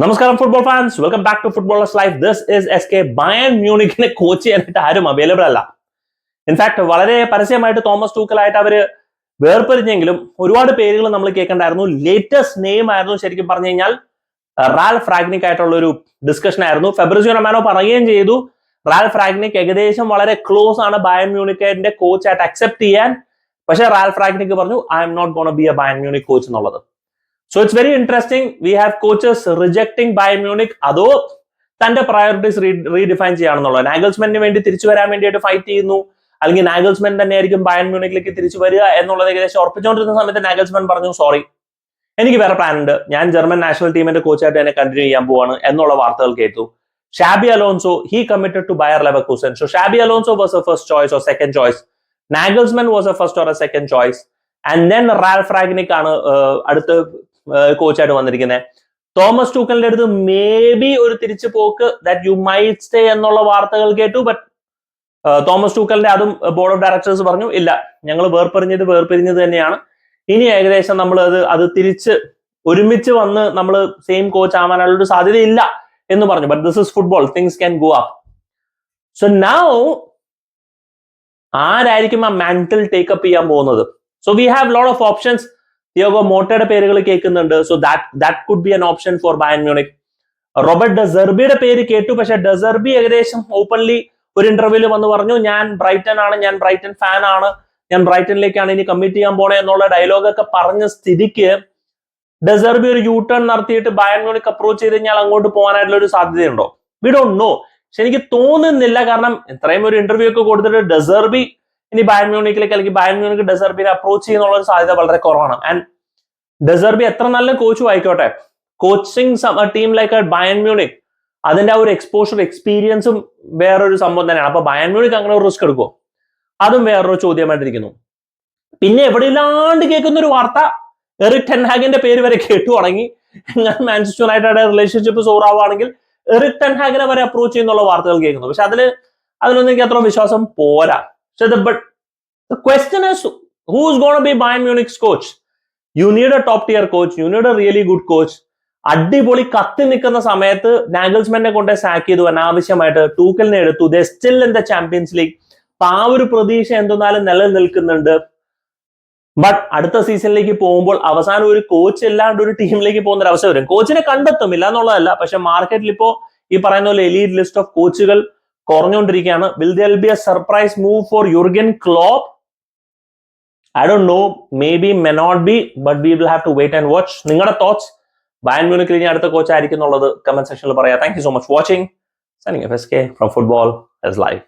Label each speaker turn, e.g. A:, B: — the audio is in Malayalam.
A: നമസ്കാരം football fans welcome back to footballer's life this is S K Bayern മ്യൂണിക്കിനെ coach ചെയ്യാനായിട്ട് ആരും അവൈലബിൾ അല്ല. ഇൻഫാക്ട് വളരെ പരസ്യമായിട്ട് തോമസ് ടൂക്കലായിട്ട് അവർ വേർപിരിഞ്ഞെങ്കിലും ഒരുപാട് പേരുകൾ നമ്മൾ കേൾക്കണ്ടായിരുന്നു. ലേറ്റസ്റ്റ് നെയിം ആയിരുന്നു ശരിക്കും പറഞ്ഞു കഴിഞ്ഞാൽ റാൽ ഫ്രാഗ്നിക് ആയിട്ടുള്ള ഒരു ഡിസ്കഷൻ ആയിരുന്നു. ഫെബ്രുവരി റൊമാനോ പറയുകയും ചെയ്തു. റാൽ ഫ്രാഗ്നിക് ഏകദേശം വളരെ ക്ലോസ് ആണ് ബയൻ മ്യൂണിക്കിന്റെ കോച്ച് ആയിട്ട് അക്സെപ്റ്റ് ചെയ്യാൻ. പക്ഷേ റാൽ ഫ്രാഗ്നിക് പറഞ്ഞു I am not gonna be a Bayern Munich coach എന്നുള്ളത്. So it's very interesting we have coaches rejecting by Munich അതോ തന്റെ പ്രയോറിറ്റീസ് റീഡിഫൈൻ ചെയ്യാണെന്നുള്ളത് നാഗൽസ്മെന്റിന് വേണ്ടി തിരിച്ചു വരാൻ വേണ്ടിയിട്ട് ഫൈറ്റ് ചെയ്യുന്നു. അല്ലെങ്കിൽ നാഗൽസ്മെൻ തന്നെ ആയിരിക്കും ബയൻ മ്യൂണിക്കിലേക്ക് തിരിച്ചു വരിക എന്നുള്ളത് ഏകദേശം ഉറപ്പിച്ചുകൊണ്ടിരുന്ന സമയത്ത് നാഗൽസ്മെൻ പറഞ്ഞു സോറി എനിക്ക് വേറെ പ്ലാൻ ഉണ്ട്. ഞാൻ ജർമ്മൻ നാഷണൽ ടീമിന്റെ കോച്ചായിട്ട് എന്നെ കണ്ടിന്യൂ ചെയ്യാൻ പോവാണ് എന്നുള്ള വാർത്തകൾ കേട്ടു. Xabi Alonso he committed to Bayer Leverkusen so Xabi Alonso was a first choice or second choice Nagelsmann was a first or a second choice and then Ralf Rangnick ആണ് അടുത്ത് കോച്ചായിട്ട് വന്നിരിക്കുന്നത് തോമസ് ടൂക്കലിന്റെ അടുത്ത് മേ ബി ഒരു തിരിച്ചു പോക്ക് ദാറ്റ് യു മൈറ്റ് സ്റ്റേ എന്നുള്ള വാർത്തകൾ കേട്ടു ബട്ട് തോമസ് ടൂക്കലിന്റെ അതും ബോർഡ് ഓഫ് ഡയറക്ടേഴ്സ് പറഞ്ഞു ഇല്ല ഞങ്ങൾ വേർപിരിഞ്ഞത് വേർപിരിഞ്ഞത് തന്നെയാണ്. ഇനി ഏകദേശം നമ്മൾ അത് അത് തിരിച്ച് ഒരുമിച്ച് വന്ന് നമ്മൾ സെയിം കോച്ച് ആവാനുള്ള ഒരു സാധ്യതയില്ല എന്ന് പറഞ്ഞു. But this is football things can go up so now ആരായിരിക്കും ആ മെന്റൽ ടേക്കപ്പ് ചെയ്യാൻ പോകുന്നത്? So we have lot of options Thiago മോട്ടയുടെ പേരുകൾ കേൾക്കുന്നുണ്ട്. So that that could be an option for Bayern Munich Robert ഡെസർബിയുടെ പേര് കേട്ടു. പക്ഷെ ഡെസർബി ഏകദേശം ഓപ്പൺലി ഒരു ഇന്റർവ്യൂൽ വന്ന് പറഞ്ഞു ഞാൻ ബ്രൈറ്റൺ ആണ് ഞാൻ ബ്രൈറ്റൺ ഫാൻ ആണ്. ഞാൻ ബ്രൈറ്റണിലേക്കാണ് ഇനി കമ്മിറ്റ് ചെയ്യാൻ പോണേ എന്നുള്ള ഡയലോഗൊക്കെ പറഞ്ഞ സ്ഥിതിക്ക് ഡെസർബി ഒരു യൂ ടേൺ നടത്തിയിട്ട് ബയൻ മ്യൂണിക് അപ്രോച്ച് ചെയ്ത് കഴിഞ്ഞാൽ അങ്ങോട്ട് പോകാനായിട്ടുള്ള ഒരു സാധ്യതയുണ്ടോ? വി ഡോണ്ട് നോ പക്ഷെ എനിക്ക് തോന്നുന്നില്ല. കാരണം ഇത്രയും ഒരു ഇന്റർവ്യൂ ഒക്കെ കൊടുത്തിട്ട് ഡെസർബി ഇനി ബയൺ മ്യൂണിക്കിലേക്ക് അല്ലെങ്കിൽ ബയൺ മ്യൂണിക്ക് ഡെസർബിനെ അപ്രോച്ച് ചെയ്യുന്നുള്ള ഒരു സാധ്യത വളരെ കുറവാണ്. ആൻഡ് ഡെസർബി എത്ര നല്ല കോച്ചും ആയിക്കോട്ടെ? Coaching team like Bayern Munich അതിന്റെ ആ ഒരു എക്സ്പോഷർ എക്സ്പീരിയൻസും വേറൊരു സംഭവം തന്നെയാണ്. അപ്പൊ ബയൺ മ്യൂണിക് അങ്ങനെ ഒരു റിസ്ക് എടുക്കുമോ അതും വേറൊരു ചോദ്യമായിട്ടിരിക്കുന്നു. പിന്നെ എവിടെയില്ലാണ്ട് കേൾക്കുന്ന ഒരു വാർത്ത? എറിക് ടെൻഹാഗിന്റെ പേര് വരെ കേട്ടു തുടങ്ങി. മാഞ്ചസ്റ്റർ യുണൈറ്റഡ് റിലേഷൻഷിപ്പ് സോറാവുകയാണെങ്കിൽ എറിക് ടെൻഹാഗിനെ വരെ അപ്രോച്ച് ചെയ്യുന്നുള്ള വാർത്തകൾ കേൾക്കുന്നു. പക്ഷെ അതിൽ അതിലൊന്നും എനിക്ക് അത്ര വിശ്വാസം പോരാ. So the but the question is who's going to be Bayern Munich's coach? You need a top tier coach. You need a really good coach. അടിപൊളി കത്തി നിൽക്കുന്ന സമയത്ത് നാഗൽസ്മാനെ കൊണ്ട് സാക്ക് ചെയ്തു. അനാവശ്യമായിട്ട് ടൂക്കലിനെ എടുത്തു. They still in the Champions League അപ്പൊ ആ ഒരു പ്രതീക്ഷ എന്തെന്നാലും നിലനിൽക്കുന്നുണ്ട്. ബട്ട് അടുത്ത സീസണിലേക്ക് പോകുമ്പോൾ അവസാനം ഒരു കോച്ച് ഇല്ലാണ്ട് ഒരു ടീമിലേക്ക് പോകുന്ന ഒരു അവസരം വരും. കോച്ചിനെ കണ്ടെത്തും. ഇല്ല എന്നുള്ളതല്ല പക്ഷെ മാർക്കറ്റിൽ ഇപ്പോ ഈ പറയുന്ന പോലെ എലീറ്റ് ലിസ്റ്റ് ഓഫ് കോച്ചുകൾ കുറഞ്ഞുകൊണ്ടിരിക്കുകയാണ്. Will there be a surprise move for Jurgen Klopp I Dr know maybe may not be but we will have to wait and watch നിങ്ങളുടെ തോട്ട്സ് ബയൻ മ്യൂണിക്കിൽ ഇനി അടുത്ത കോച്ച് ആയിരിക്കും എന്നുള്ളത് കമന്റ് സെക്ഷനിൽ പറയാം. Thank you so much watching signing F S K from football life